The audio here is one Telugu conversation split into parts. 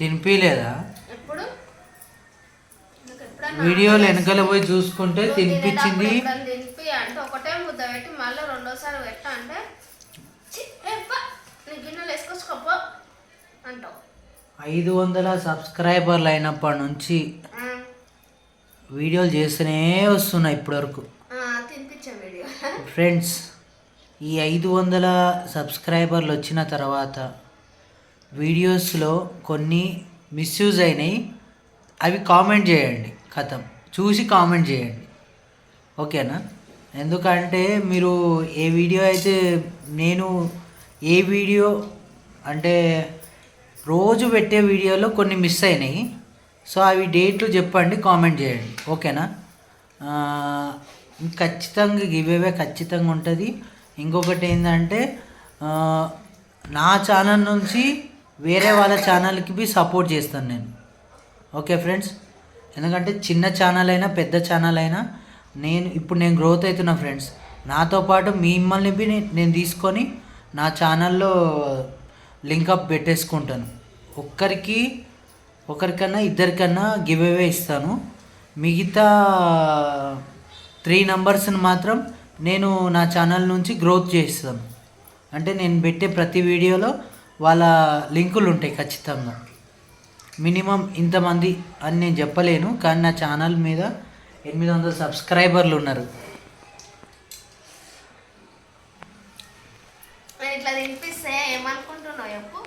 తినిపించలేదా ఎప్పుడన్నా వీడియోలు వెనకాల పోయి చూసుకుంటే తినిపించింది. తినేటప్పుడు ఎప్పుడన్నా తినిపి అంటే ఒకటే ముద్ద పెట్టి మళ్ళీ రెండోసారి పెట్ట అంటే "ఛీ, ఏ పా, నీ గిన్నెలు వేసుకొచ్చుకోపో అంటావు. ఐదు వందల సబ్స్క్రైబర్లు అయినప్పటి నుంచి వీడియోలు చేస్తూనే వస్తున్నాయి ఇప్పటివరకు. ఫ్రెండ్స్ ఈ ఐదు వందల సబ్స్క్రైబర్లు వచ్చిన తర్వాత వీడియోస్లో కొన్ని మిస్యూజ్ అయినాయి. అవి కామెంట్ చేయండి. కథం. చూసి కామెంట్ చేయండి. ఓకేనా? ఎందుకంటే మీరు ఏ వీడియో అయితే నేను ఏ వీడియో అంటే రోజు పెట్టే వీడియోలో కొన్ని మిస్ అయినాయి. సో అవి డేట్లు చెప్పండి కామెంట్ చేయండి. ఓకేనా? ఖచ్చితంగా గివేవే ఖచ్చితంగా ఉంటుంది. ఇంకొకటి ఏంటంటే నా ఛానల్ నుంచి వేరే వాళ్ళ ఛానల్కి బి సపోర్ట్ చేస్తాను నేను. Okay friends? ఎందుకంటే చిన్న ఛానల్ అయినా పెద్ద ఛానల్ అయినా నేను ఇప్పుడు నేను గ్రోత్ అవుతున్నా ఫ్రెండ్స్ నాతో పాటు మిమ్మల్ని బి నేను తీసుకొని నా ఛానల్లో లింకప్ పెట్టేసుకుంటాను. ఒక్కరికి ఒకరికన్నా ఇద్దరికన్నా గివ్ అవే ఇస్తాను. మిగతా త్రీ నంబర్స్ని మాత్రం నేను నా ఛానల్ నుంచి గ్రోత్ చేస్తాను. అంటే నేను పెట్టే ప్రతి వీడియోలో వాళ్ళ లింకులు ఉంటాయి ఖచ్చితంగా. మినిమం ఇంతమంది అని నేను చెప్పలేను కానీ నా ఛానల్ మీద ఎనిమిది వందల సబ్స్క్రైబర్లు ఉన్నారు. నేను ఇట్లా తినిపిస్తే ఏమనుకుంటున్నావు చెప్పు?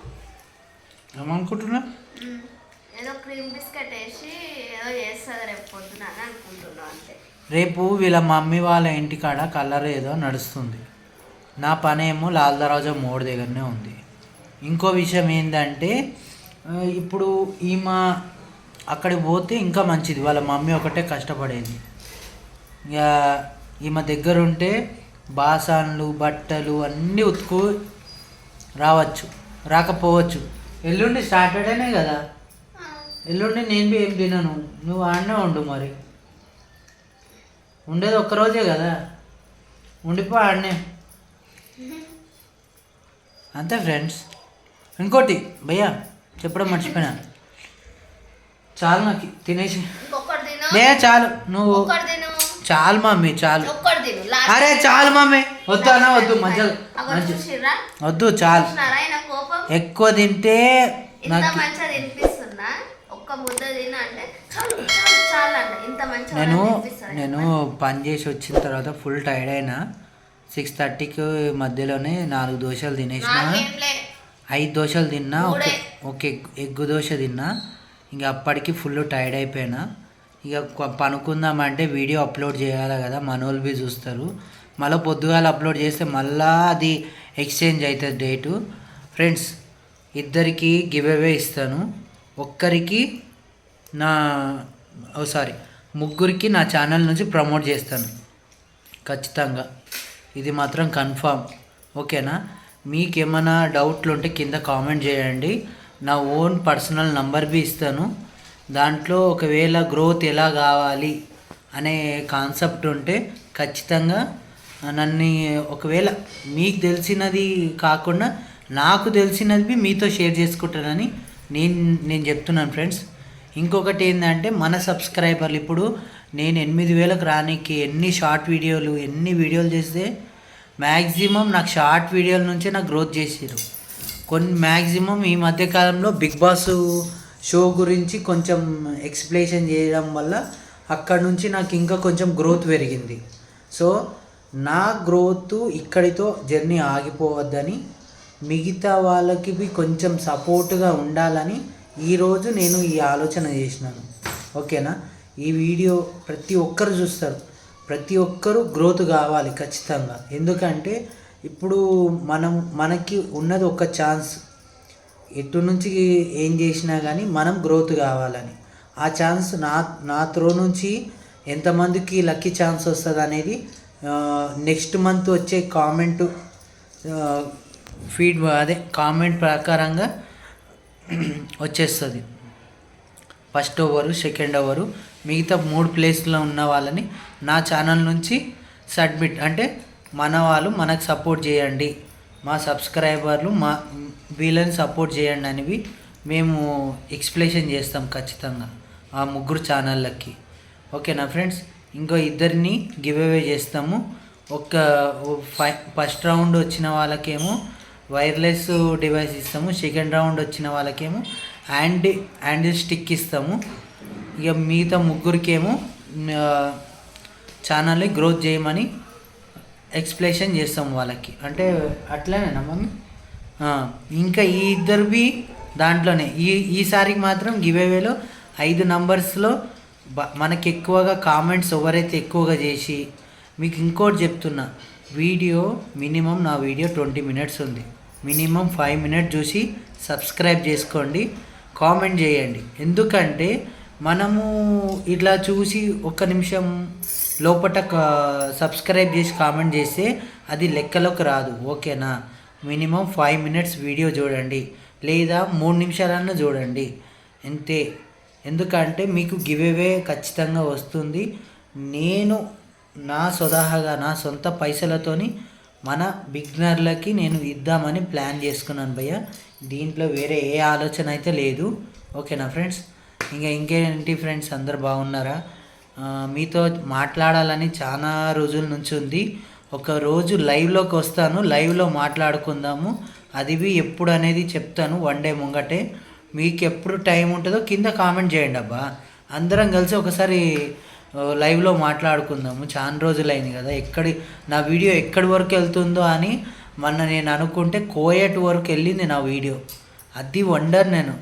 ఏమనుకుంటున్నా? ఏదో క్రీమ్ బిస్కెట్ వేసి ఏదో చేస్తుంది రేపు పొద్దున అని అనుకుంటున్నావు అంతే. రేపు వీళ్ళ మమ్మీ వాళ్ళ ఇంటికాడ కలర్ ఏదో నడుస్తుంది. నా పని ఏమో లాల్ దర్వాజా మోడ్ దగ్గరనే ఉంది. ఇంకో విషయం ఏంటంటే ఇప్పుడు ఈమె అక్కడికి పోతే ఇంకా మంచిది. వాళ్ళ మమ్మీ ఒకటే కష్టపడేది. ఇక ఈమె దగ్గర ఉంటే బాసాన్లు బట్టలు అన్నీ ఉతుకు రావచ్చు రాకపోవచ్చు. ఎల్లుండి సాటర్డేనే కదా? ఎల్లుండి నేను బి ఏం తినను? నువ్వు ఆడనే ఉండు మరి. ఉండేది ఒక్కరోజే కదా? ఉండిపో ఆడనే. అంతే ఫ్రెండ్స్. ఇంకోటి భయ్యా చెప్పడం మర్చిపోయినా. చాలు నాకు తినేసి. లే చాలు నువ్వు. చాలు మమ్మీ చాలు. అరే చాలు మమ్మీ వద్దు అన్న వద్దు మంచిగా వద్దు చాలు. ఎక్కువ తింటే నాకు నేను నేను పని చేసి వచ్చిన తర్వాత ఫుల్ టైర్డ్ అయినా. సిక్స్ థర్టీకి మధ్యలోనే నాలుగు దోశలు తినేసిన. ఐదు దోశలు తిన్నా ఒక ఎగ్గు దోశ తిన్నా. ఇంకా అప్పటికి ఫుల్ టైర్డ్ అయిపోయినా. ఇక పనుకుందామంటే వీడియో అప్లోడ్ చేయాలి కదా మనోళ్ళు బి చూస్తారు. మళ్ళీ పొద్దుగాల అప్లోడ్ చేస్తే మళ్ళా అది ఎక్స్చేంజ్ అవుతుంది డేటు. ఫ్రెండ్స్ ఇద్దరికి గివ్ అవే ఇస్తాను. ఒక్కరికి నా ఓ సారీ ముగ్గురికి నా ఛానల్ నుంచి ప్రమోట్ చేస్తాను. ఖచ్చితంగా. ఇది మాత్రం కన్ఫామ్. ఓకేనా? మీకు ఏమైనా డౌట్లు ఉంటే కింద కామెంట్ చేయండి. నా ఓన్ పర్సనల్ నంబర్ బి ఇస్తాను. దాంట్లో ఒకవేళ గ్రోత్ ఎలా కావాలి అనే కాన్సెప్ట్ ఉంటే ఖచ్చితంగా నన్ను ఒకవేళ మీకు తెలిసినది కాకుండా నాకు తెలిసినది బి మీతో షేర్ చేసుకుంటానని నేను నేను చెప్తున్నాను ఫ్రెండ్స్. ఇంకొకటి ఏంటంటే మన సబ్స్క్రైబర్లు ఇప్పుడు నేను ఎనిమిది వేలకు రానికి ఎన్ని షార్ట్ వీడియోలు ఎన్ని వీడియోలు చేస్తే మ్యాక్సిమం నాకు షార్ట్ వీడియోల నుంచే నాకు గ్రోత్ చేసారు కొన్ని మ్యాక్సిమం ఈ మధ్యకాలంలో బిగ్ బాస్ షో గురించి కొంచెం ఎక్స్ప్లెనేషన్ చేయడం వల్ల అక్కడ నుంచి నాకు ఇంకా కొంచెం గ్రోత్ పెరిగింది. సో నా గ్రోత్ ఇక్కడితో జర్నీ ఆగిపోవద్దని మిగతా వాళ్ళకి కొంచెం సపోర్ట్గా ఉండాలని ఈరోజు నేను ఈ ఆలోచన చేసినాను. ఓకేనా? ఈ వీడియో ప్రతి ఒక్కరు చూస్తారు. ప్రతి ఒక్కరూ గ్రోత్ కావాలి ఖచ్చితంగా. ఎందుకంటే ఇప్పుడు మనం మనకి ఉన్నది ఒక ఛాన్స్ ఎటు నుంచి ఏం చేసినా కానీ మనం గ్రోత్ కావాలని. ఆ ఛాన్స్ నా నా త్రో నుంచి ఎంతమందికి లక్కీ ఛాన్స్ వస్తుంది అనేది నెక్స్ట్ మంత్ వచ్చే కామెంట్ ఫీడ్ అదే కామెంట్ ప్రకారంగా వచ్చేస్తుంది. ఫస్ట్ ఓవరు సెకండ్ ఓవరు మిగతా మూడు ప్లేస్లో ఉన్న వాళ్ళని నా ఛానల్ నుంచి సబ్మిట్ అంటే మన వాళ్ళు మనకు సపోర్ట్ చేయండి. మా సబ్స్క్రైబర్లు మా వీళ్ళని సపోర్ట్ చేయండి అనేవి మేము ఎక్స్ప్లెనేషన్ చేస్తాం ఖచ్చితంగా ఆ ముగ్గురు ఛానళ్ళకి. ఓకేనా ఫ్రెండ్స్? ఇంకో ఇద్దరిని గివ్ అవే చేస్తాము. ఒక ఫై ఫస్ట్ రౌండ్ వచ్చిన వాళ్ళకేమో వైర్లెస్ డివైస్ ఇస్తాము సెకండ్ రౌండ్ వచ్చిన వాళ్ళకేమో హ్యాండ్ హ్యాండిల్ స్టిక్ ఇస్తాము. ఇక మిగతా ముగ్గురికేమో ఛానల్ని గ్రోత్ చేయమని ఎక్స్ప్లెనేషన్ చేస్తాం వాళ్ళకి. అంటే అట్లనే మమ్మీ? ఇంకా ఈ ఇద్దరివి దాంట్లోనే. ఈ ఈసారికి మాత్రం గివేవేలో ఐదు నంబర్స్లో మనకి ఎక్కువగా కామెంట్స్ ఎవరైతే ఎక్కువగా చేసి మీకు ఇంకోటి చెప్తున్నా. వీడియో మినిమం నా వీడియో ట్వంటీ మినిట్స్ ఉంది. మినిమం ఫైవ్ మినిట్స్ చూసి సబ్స్క్రైబ్ చేసుకోండి. కామెంట్ చేయండి. ఎందుకంటే మనము ఇట్లా చూసి ఒక్క నిమిషం లోపట సబ్స్క్రైబ్ చేసి కామెంట్ చేస్తే అది లెక్కలోకి రాదు. ఓకేనా? మినిమం ఫైవ్ మినిట్స్ వీడియో చూడండి. లేదా మూడు నిమిషాలన్నా చూడండి. అంతే. ఎందుకంటే మీకు గివేవే ఖచ్చితంగా వస్తుంది. నేను నా స్వతహాగా నా సొంత పైసలతోని మన బిగ్నర్లకి నేను ఇద్దామని ప్లాన్ చేసుకున్నాను భయ్య. దీంట్లో వేరే ఏ ఆలోచన అయితే లేదు. ఓకేనా ఫ్రెండ్స్? ఇంకా ఇంకేంటి ఫ్రెండ్స్? అందరు బాగున్నారా? మీతో మాట్లాడాలని చాలా రోజుల నుంచి ఉంది. ఒక రోజు లైవ్లోకి వస్తాను. లైవ్లో మాట్లాడుకుందాము. అది ఎప్పుడు అనేది చెప్తాను. వన్ డే ముంగటే. మీకు ఎప్పుడు టైం ఉంటుందో కింద కామెంట్ చేయండి అబ్బా. అందరం కలిసి ఒకసారి లైవ్లో మాట్లాడుకుందాము. చాలా రోజులైంది కదా. ఎక్కడి నా వీడియో ఎక్కడి వరకు వెళ్తుందో అని మొన్న నేను అనుకుంటే కోయట్ వరకు వెళ్ళింది నా వీడియో. అది వండర్ నేను.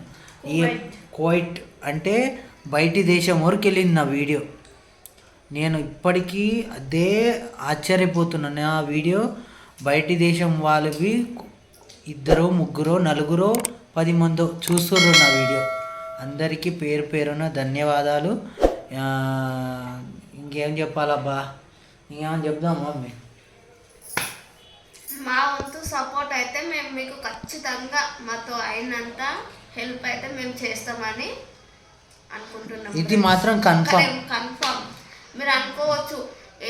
ఈ కోయిట్. అంటే బయటి దేశం వరకు వెళ్ళింది నా వీడియో. నేను ఇప్పటికీ అదే ఆశ్చర్యపోతున్నాను నా వీడియో బయటి దేశం వాళ్ళవి ఇద్దరు ముగ్గురు నలుగురు పది మందో చూస్తుర్రు నా వీడియో. అందరికీ పేరు పేరున ధన్యవాదాలు. ఆ, ఇంకేం చెప్పాలబ్బా? ఇంకేమని చెప్దామా మమ్మీ మా వంతు సపోర్ట్ అయితే మేము మీకు ఖచ్చితంగా మాతో అయినంత హెల్ప్ అయితే మేము చేస్తామని అనుకుంటున్నాం ఇది మాత్రం కన్ఫర్మ్ కన్ఫర్మ్ మీరు అనుకోవచ్చు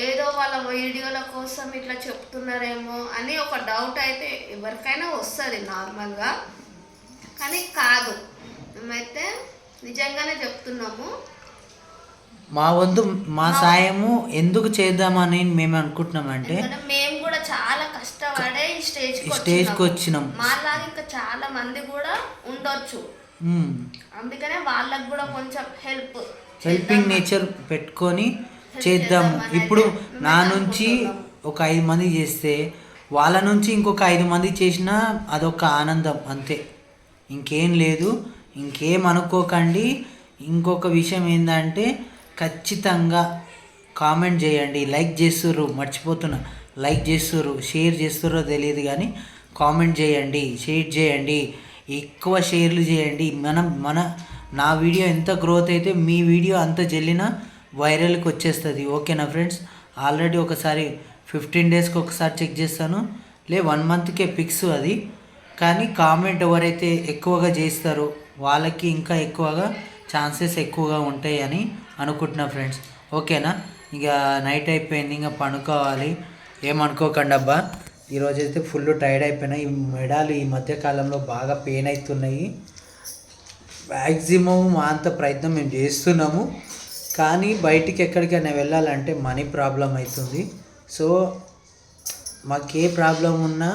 ఏదో వాళ్ళ వీడియోల కోసం ఇట్లా చెప్తున్నారేమో అని ఒక డౌట్ అయితే ఎవరికైనా వస్తుంది నార్మల్గా. కానీ కాదు. మేమైతే నిజంగానే చెప్తున్నాము. మా వంతు మా సాయము ఎందుకు చేద్దామని మేము అనుకుంటున్నామంటే ఎందుకంటే మేము కూడా చాలా కష్టపడే ఈ స్టేజ్కి వచ్చినాం. మాలాగా ఇంకా చాలా మంది కూడా ఉండొచ్చు. అందుకనే వాళ్ళకి కూడా కొంచెం హెల్ప్ హెల్పింగ్ నేచర్ పెట్టుకొని చేద్దాము. ఇప్పుడు నా నుంచి ఒక ఐదు మంది చేస్తే వాళ్ళ నుంచి ఇంకొక ఐదు మంది చేసినా అదొక ఆనందం అంతే. ఇంకేం లేదు. ఇంకేం అనుకోకండి. ఇంకొక విషయం ఏంటంటే ఖచ్చితంగా కామెంట్ చేయండి. లైక్ చేస్తుర్రు మర్చిపోతున్నా. లైక్ చేస్తుర్రు షేర్ చేస్తుర్రో తెలియదు కానీ కామెంట్ చేయండి షేర్ చేయండి ఎక్కువ షేర్లు చేయండి. మనం మన నా వీడియో ఎంత గ్రోత్ అయితే మీ వీడియో అంత జల్లిన వైరల్కి వచ్చేస్తుంది. ఓకేనా ఫ్రెండ్స్? ఆల్రెడీ ఒకసారి ఫిఫ్టీన్ డేస్కి ఒకసారి చెక్ చేస్తాను. లే వన్ మంత్కే ఫిక్స్ అది. కానీ కామెంట్ ఎవరైతే ఎక్కువగా చేస్తారో వాళ్ళకి ఇంకా ఎక్కువగా ఛాన్సెస్ ఎక్కువగా ఉంటాయి అని అనుకుంటున్నా ఫ్రెండ్స్. ఓకేనా? ఇక నైట్ అయిపోయింది ఇంకా పడుకోవాలి. ఏమనుకోకండి అబ్బా ఈరోజు అయితే ఫుల్ టైర్డ్ అయిపోయినా ఈ మెడాలు ఈ మధ్యకాలంలో బాగా పెయిన్ అవుతున్నాయి మ్యాక్సిమం మా అంత ప్రయత్నం మేము చేస్తున్నాము. కానీ బయటికి ఎక్కడికైనా వెళ్ళాలంటే మనీ ప్రాబ్లం అవుతుంది. సో మాకు ఏ ప్రాబ్లం ఉన్నా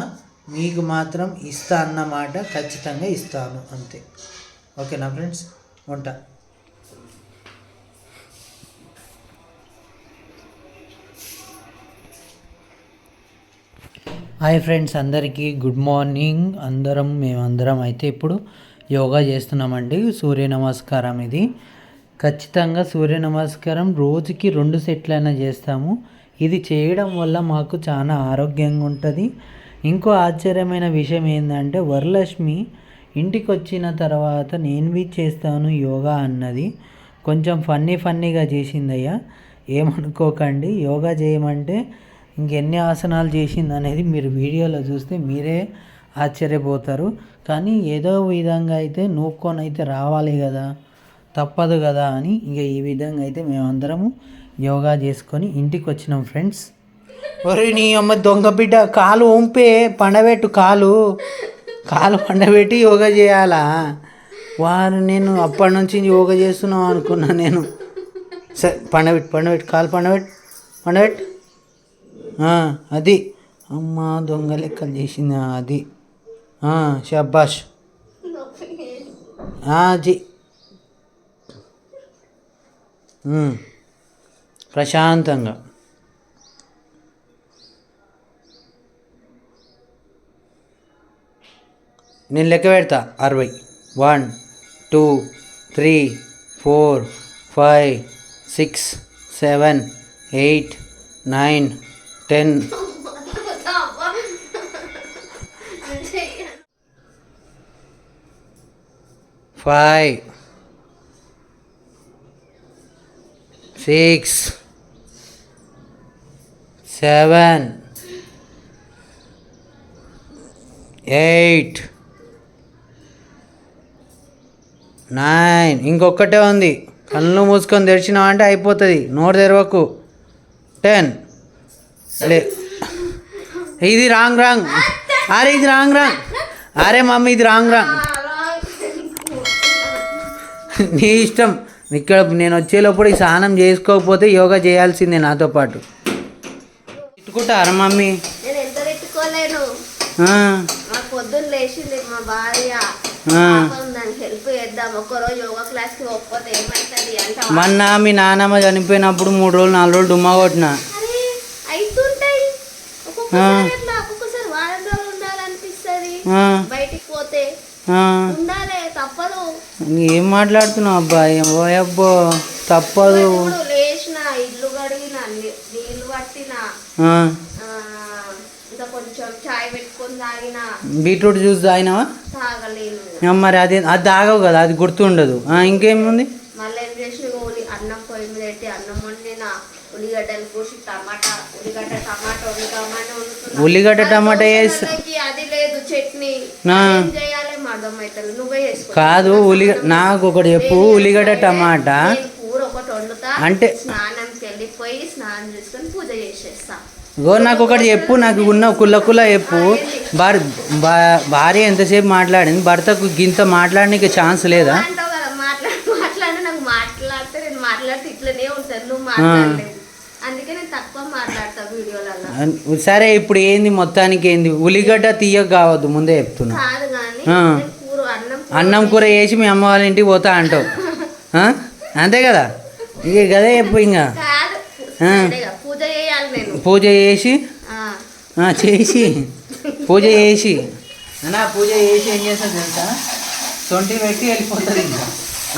మీకు మాత్రం ఇస్తా అన్నమాట ఖచ్చితంగా ఇస్తాను అంతే. ఓకేనా ఫ్రెండ్స్? ఉంటా. హాయ్ ఫ్రెండ్స్ అందరికీ గుడ్ మార్నింగ్. అందరం మేమందరం అయితే ఇప్పుడు యోగా చేస్తున్నామండి. సూర్య నమస్కారం ఇది. ఖచ్చితంగా సూర్య నమస్కారం రోజుకి రెండు సెట్లైనా చేస్తాము. ఇది చేయడం వల్ల మాకు చాలా ఆరోగ్యంగా ఉంటుంది. ఇంకో ఆశ్చర్యమైన విషయం ఏంటంటే వరలక్ష్మి ఇంటికి వచ్చిన తర్వాత నేను బీ చేస్తాను యోగా అన్నది. కొంచెం ఫన్నీ ఫన్నీగా చేసిందయ్యా. ఏమనుకోకండి. యోగా చేయమంటే ఇంకెన్ని ఆసనాలు చేసింది అనేది మీరు వీడియోలో చూస్తే మీరే ఆశ్చర్యపోతారు. కానీ ఏదో విధంగా అయితే నూక్కొని అయితే రావాలి కదా తప్పదు కదా అని ఇక ఈ విధంగా అయితే మేమందరము యోగా చేసుకొని ఇంటికి వచ్చినాం ఫ్రెండ్స్. ఒరే నీ అమ్మ దొంగ బిడ్డ కాలు వంపే పండబెట్టు కాలు. కాలు పండబెట్టి యోగా చేయాలా? వారు నేను అప్పటి నుంచి యోగా చేస్తున్నాం అనుకున్నా నేను. సరే పండబెట్టి పండబెట్టు కాలు పండబెట్టు పండబెట్టు. అది. అమ్మ దొంగ లెక్కలు చేసింది అది. షబాష్. షబ్బాష్ ప్రశాంతంగా. నేను లెక్క పెడతా. అరవై. One two three four five six seven eight nine ten. Five. Six. Seven. Eight. Nine. ఇంకొకటే ఉంది. కళ్ళు మూసుకొని తెరిచినావు అంటే అయిపోతుంది. నోరు తెరవకు. టెన్. లే ఇది రాంగ్ రాంగ్. అరే ఇది రాంగ్ రాంగ్. అరే మమ్మీ ఇది రాంగ్ రాంగ్. నీ ఇష్టం. ఇక్కడ నేను వచ్చేలోప్పుడు ఈ స్నానం చేసుకోకపోతే యోగా చేయాల్సిందే నాతో పాటు. తిట్టుకుంటారా మమ్మీ. పొద్దున్న లేచింది మా భార్య. హెల్ప్ చేద్దాం. ఒక్కరోజు యోగా అంటే మొన్న మీ నాన్నమ్మ చనిపోయినప్పుడు మూడు రోజులు నాలుగు రోజులు డుమ్మా కొట్టిన. ఒక్కొక్కసారి అట్లా ఒక్కొక్కసారి వారం రోజులు ఉండాలనిపిస్తుంది. ఆ, బయటికి పోతే ఆ. ఉండాలి తప్పదు. ఏం మాట్లాడుతున్నావు అబ్బాయి ఓ అబ్బో తప్పదు. లేచిన ఇల్లు కడిగిన పట్టిన ఇంకా కొంచెం చాయ్ పెట్టుకొని తాగిన బీట్రూట్ జ్యూస్ తాగినావా? తాగలేను ఆ, మరి అది అది తాగవు కదా అది గుర్తుండదు. ఇంకేముంది? మళ్ళీ ఏం చేసిన అన్నం పొయ్యి మీద పెట్టి అన్నం వండిన ఉల్లిగడ్డలు ఉల్లిగడ్డ టమాటా వండుతామని వండుతున్నా. ఉల్లిగడ్డ టమాటా వేసి దోసకాయకి అది లేదు చట్నీ. ఆ. ఏం చేయాలి అర్థమవుతుంది నువ్వే చేసుకో. కాదు ఉల్లి నాకు ఒకటి చెప్పు. ఉల్లిగడ్డ టమాటా అంటే- గో నాకు ఒకటి చెప్పు. నాకు ఉన్న కుల్ల కుల్ల చెప్పు. భార్య భార్య ఎంతసేపు మాట్లాడింది? భర్తకు గింత మాట్లాడడానికి ఛాన్స్ లేదా? మాట్లాడితే నేను మాట్లాడితే ఇట్లనే ఉంటాను నువ్వు మాట్లాడలేదు అందుకే నేను తక్కువ మాట్లాడతా వీడియోలలో అన్- సరే ఇప్పుడు ఏంది మొత్తానికి ఏంది? ఉల్లిగడ్డ తీయక కావద్దు ముందే చెప్తున్నా. అన్నం కూర వేసి మీ అమ్మ వాళ్ళ ఇంటికి పోతా అంటావు? అంతే కదా? ఇక గదే చెప్పు ఇంకా. పూజ చేసి? చేసి. పూజ చేసి. అన్నా పూజ చేసి ఏం చేస్తా తెలుసా? సొంటి పెట్టి వెళ్ళిపోతుంది ఇంకా.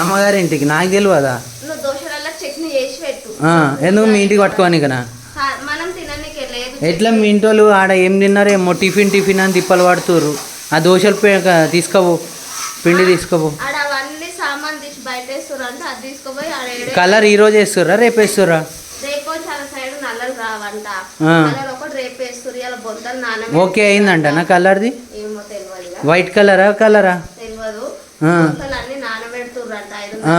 అమ్మగారి ఇంటికి. నాకు తెలియదా ఎందుకు మీ ఇంటికి పట్టుకోని కదా కా- మనం తిననీకే లేదు ఎట్లా మీ ఇంటోళ్ళు ఆడ ఏం తిన్నారో ఏమో టిఫిన్ టిఫిన్ అని తిప్పలు పడుతుర్రు. ఆ దోశలు తీసుకోవు పిండి తీసుకోవు కలర్ ఈ రోజు వేస్తుర్రా రేపు వేస్తుర్రా? ఓకే అయిందంట నా కలర్ది. వైట్ కలరా కలరా తెలియదు ఆ.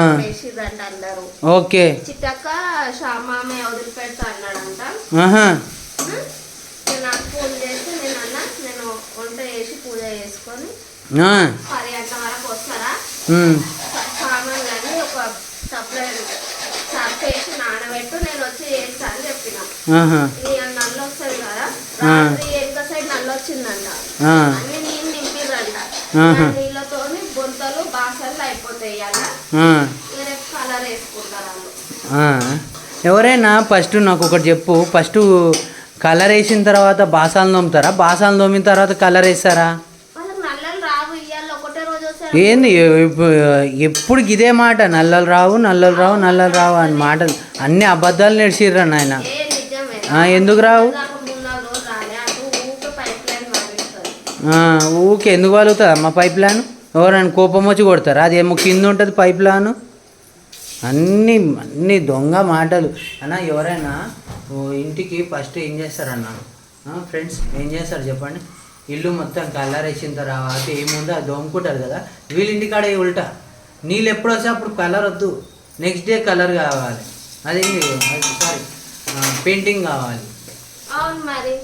బొంతలు బాసలు అయిపోతాయి కలర్ వేసుకుంటారు. ఎవరైనా ఫస్ట్ నాకు ఒకటి చెప్పు. ఫస్ట్ కలర్ వేసిన తర్వాత బాసాలు తోముతారా బాసాలు తోమిన తర్వాత కలర్ వేస్తారా వాళ్ళకి నల్లలు రావు ఇయ్యాల ఒకటే రోజు వస్తారు ఏంది? ఎప్పు- ఎప్పుడు ఇదే మాట నల్లలు రావు నల్లలు రావు నల్లలు రావు అని మాటలు అన్ని అబద్ధాలు నేర్చిర్రా నాయన. ఎందుకు రావు? ఊకే ఎందుకు వాలుగుతుంది అమ్మ పైప్ లైన్ ఎవరైనా కోపం వచ్చి కొడతారా? అదేమో కింద ఉంటుంది పైప్ లైన్ అన్ని అన్ని దొంగ మాటలు. అన్న ఎవరైనా ఇంటికి ఫస్ట్ ఏం చేస్తారన్న? ఫ్రెండ్స్ ఏం చేస్తారు చెప్పండి? ఇల్లు మొత్తం కలర్ వేసిన తర్వాత ఏముందో అది దొంగుకుంటారు కదా. వీళ్ళ ఇంటికాడ ఏ ఉల్టా. నీళ్ళు ఎప్పుడు వస్తే అప్పుడు కలర్ వద్దు. నెక్స్ట్ డే కలర్ కావాలి. అదేంటి సారీ పెయింటింగ్ కావాలి. అవును మరి.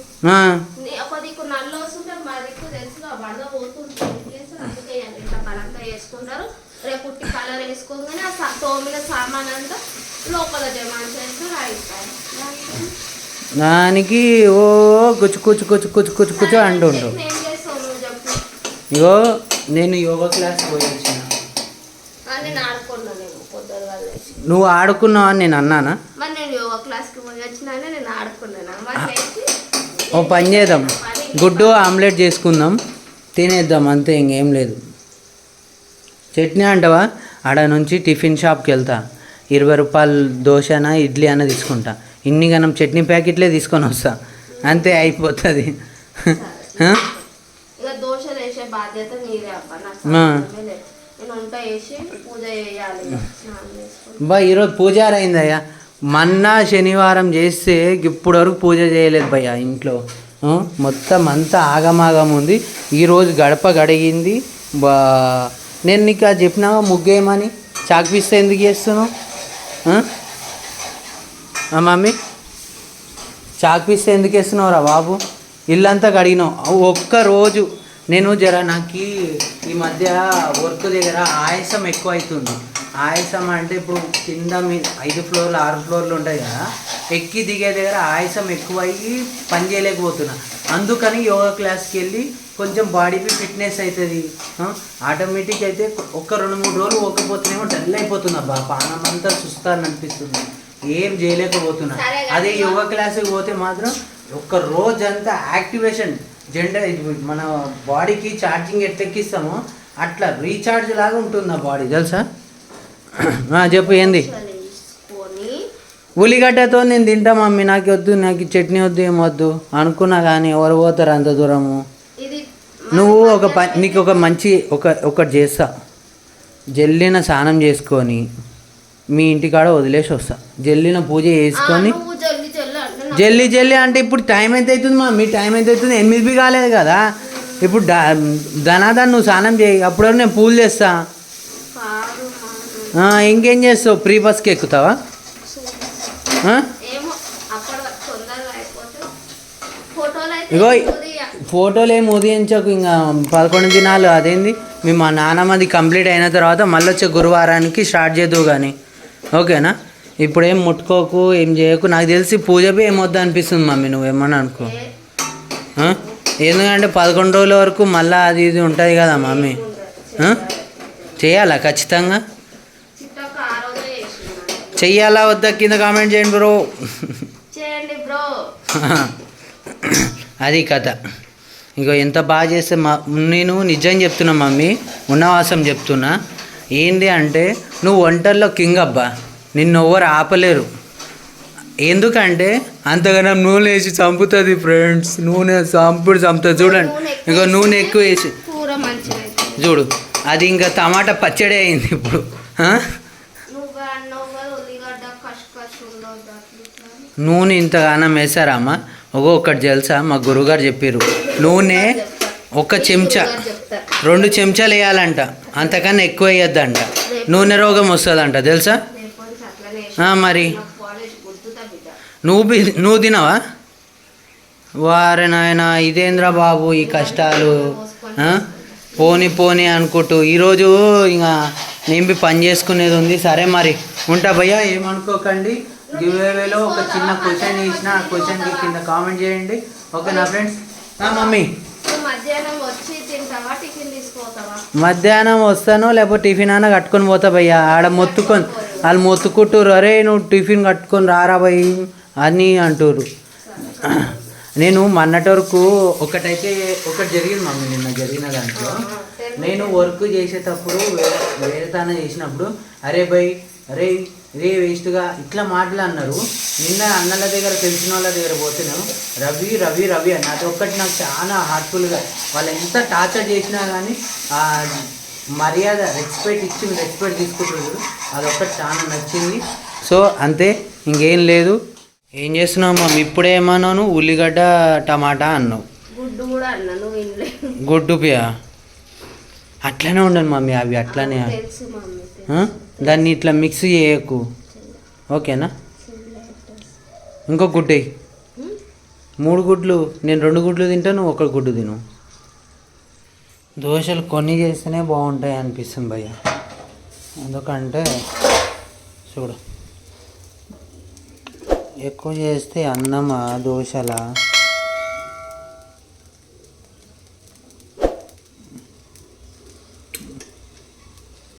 వేసుకుంటారు రేపు కలర్ వేసుకోగానే తోమిన సామాన్ అంతా లోపల జమాన్ చేస్తే రాయిస్తారు. దానికి ఓ కుచ్చు కుచ్చు కుచ్చు కుచ్చు కుచ్చు కుచ్చు అంటుండు ఇగో నేను యోగా క్లాస్ పోయి వచ్చిన నువ్వు ఆడుకున్నావు అని నేను అన్నానా? ఓ పని చేద్దాం. గుడ్డు ఆమ్లెట్ చేసుకుందాం. తినేద్దాం అంతే ఇంకేం లేదు. చట్నీ అంటావా? ఆడ నుంచి టిఫిన్ షాప్కి వెళ్తా. ఇరవై రూపాయలు దోశనా ఇడ్లీ అన్న తీసుకుంటా. ఇన్ని గనం చట్నీ ప్యాకెట్లే తీసుకొని వస్తా. అంతే అయిపోతుంది. బా ఈరోజు పూజారి అయిందయ్యా మొన్న శనివారం చేస్తే ఇప్పుడు వరకు పూజ చేయలేదు భయ్యా ఇంట్లో. మొత్తం అంతా ఆగమాగం ఉంది. ఈరోజు గడప గడిగింది. బా నేను నీకు అది చెప్పినావా ముగ్గేయమని? చాక్పిస్తే ఎందుకు చేస్తున్నావు? మమ్మీ. చాక్ మమ్మీ ఎందుకు వేస్తున్నావురా బాబు? ఇల్లంతా కడిగినావు. ఒక్కరోజు ఒక్క రోజు నేను జర నాకు ఈ మధ్య వర్క్ దగ్గర ఆయాసం ఎక్కువ అవుతుంది ఆయాసం అంటే ఇప్పుడు కింద మీ ఐదు ఫ్లోర్లు ఆరు ఫ్లోర్లు ఉంటాయి కదా. ఎక్కి దిగే దగ్గర ఆయాసం ఎక్కువ అయ్యి పని చేయలేకపోతున్నా. అందుకని యోగా క్లాస్కి వెళ్ళి కొంచెం బాడీకి ఫిట్నెస్ అవుతుంది ఆటోమేటిక్ అయితే ఒక్క రెండు మూడు రోజులు పోకపోతేనేమో డల్ అయిపోతుంది. అబ్బా పానం అంతా సుస్తాన్ని అనిపిస్తుంది ఏం చేయలేకపోతున్నా. అదే యోగా క్లాస్కి పోతే మాత్రం ఒక్క రోజంతా యాక్టివేషన్ జెండర్ మన బాడీకి ఛార్జింగ్ ఎట్లా ఎక్కిస్తామో అట్లా రీఛార్జ్ లాగా ఉంటుంది ఆ బాడీ తెలుసా? చెప్పు ఏంది? ఉల్లిగడ్డతో నేను తింటా మమ్మీ నాకు వద్దు నాకు చట్నీ వద్దు ఏం వద్దు అనుకున్నా కానీ ఎవరు పోతారు అంత దూరము? నువ్వు ఒక ప నీకు ఒక మంచి ఒక ఒకటి చేస్తా. జల్లిన స్నానం చేసుకొని మీ ఇంటికాడ వదిలేసి వస్తా. జల్లిన పూజ చేసుకొని జల్లి జల్లి అంటే ఇప్పుడు టైం ఎంత అవుతుంది మా మీ టైం ఎంత అవుతుంది ఎనిమిది కాలేదు కదా. ఇప్పుడు దా- ధనాదన్ నువ్వు స్నానం చేయి. అప్పుడు నేను పూలు చేస్తా. ఇంకేం చేస్తావు? ప్రీ బస్కి ఎక్కుతావా? ఇగో ఫోటోలు ఏమి ఉదయించకు ఇంకా పదకొండు దినాలు అదేంది? మీ మా నాన్నమ్మది కంప్లీట్ అయిన తర్వాత మళ్ళీ వచ్చే గురువారానికి స్టార్ట్ చేద్దువు కానీ ఓకేనా? ఇప్పుడు ఏం ముట్టుకోకు ఏం చేయకు. నాకు తెలిసి పూజ బి ఏమొద్దు అనిపిస్తుంది మమ్మీ నువ్వేమన్నా అనుకో? ఎందుకంటే పదకొండు రోజుల వరకు మళ్ళీ అది ఇది ఉంటుంది కదా మమ్మీ? చేయాలా ఖచ్చితంగా? చెయ్యాలా వద్దా? కింద కామెంట్ చేయండి బ్రో. అది కథ. ఇగో ఎంత బాగా చేస్తే మా నేను నిజం చెప్తున్నా మమ్మీ ఉన్నవాసం చెప్తున్నా. ఏంది అంటే నువ్వు వంటల్లో కింగ్ అబ్బా. నిన్ను ఎవరు ఆపలేరు. ఎందుకంటే అంతగానం నూనె వేసి చంపుతుంది ఫ్రెండ్స్ నూనె చంపుడు చంపుతుంది చూడండి. ఇగో నూనె ఎక్కువ వేసి చూడు. అది ఇంకా టమాటా పచ్చడి అయింది ఇప్పుడు. నూనె ఇంతగానం వేసారమ్మా ఒక ఒకటి తెలుసా? మా గురుగారు చెప్పారు నూనె ఒక చెంచా. రెండు చెంచాలు వేయాలంట. అంతకన్నా ఎక్కువ వేయొద్దంట. నూనె రోగం వస్తుందంట తెలుసా? మరి. నువ్వు నువ్వు తినవా? వారే నాయన ఇదేంద్రా బాబు ఈ కష్టాలు పోని పోని అనుకుంటూ. ఈరోజు ఇంకా నేను బి పని చేసుకునేది ఉంది. సరే మరి. ఉంటా భయ్యా ఏమనుకోకండి. గివేవేలో ఒక చిన్న క్వశ్చన్ ఇచ్చిన ఆ క్వశ్చన్కి కింద కామెంట్ చేయండి. ఓకే నా ఫ్రెండ్స్ మమ్మీ. మధ్యాహ్నం వస్తాను లేకపోతే టిఫిన్ అయినా కట్టుకొని పోతా భయ్యా. ఆడ మొత్తుకొని వాళ్ళు మొత్తుకుంటారు అరే నువ్వు టిఫిన్ కట్టుకొని రారా భయ్ అని అంటారు నేను మొన్నటి వరకు ఒకటైతే ఒకటి జరిగింది మమ్మీ నిన్న జరిగిన దాంట్లో. నేను వర్క్ చేసేటప్పుడు వేరే వేరే చేసినప్పుడు అరే భయ్ అరే రే వేస్ట్గా ఇట్లా మాటలు అన్నారు. నిన్న అన్నల దగ్గర తెలిసిన వాళ్ళ దగ్గర పోతున్నాను రవి రవి రవి అని. అది ఒక్కటి నాకు చాలా హార్ట్ఫుల్గా వాళ్ళు ఎంత టార్చర్ చేసినా కానీ ఆ మర్యాద రెస్పెక్ట్ ఇచ్చి రెస్పెక్ట్ తీసుకుంటున్నారు. అదొక్కటి చాలా నచ్చింది. సో అంతే ఇంకేం లేదు. ఏం చేస్తున్నావు మమ్మీ ఇప్పుడేమన్నాను ఉల్లిగడ్డ టమాటా అన్నావు. గుడ్డు కూడా అన్నా నువ్వు ఇంట్లో గుడ్డు పియా? అట్లనే ఉండను మమ్మీ అవి అట్లనే. దాన్ని ఇట్లా మిక్స్ చేయకు. ఓకేనా? ఇంకో గుడ్డు. మూడు గుడ్లు. నేను రెండు గుడ్లు తింటాను ఒక గుడ్డు తిను. దోశలు కొన్ని చేస్తేనే బాగుంటాయి అనిపిస్తుంది భయ్య. ఎందుకంటే చూడు. ఎక్కువ చేస్తే అన్నమా దోశలా?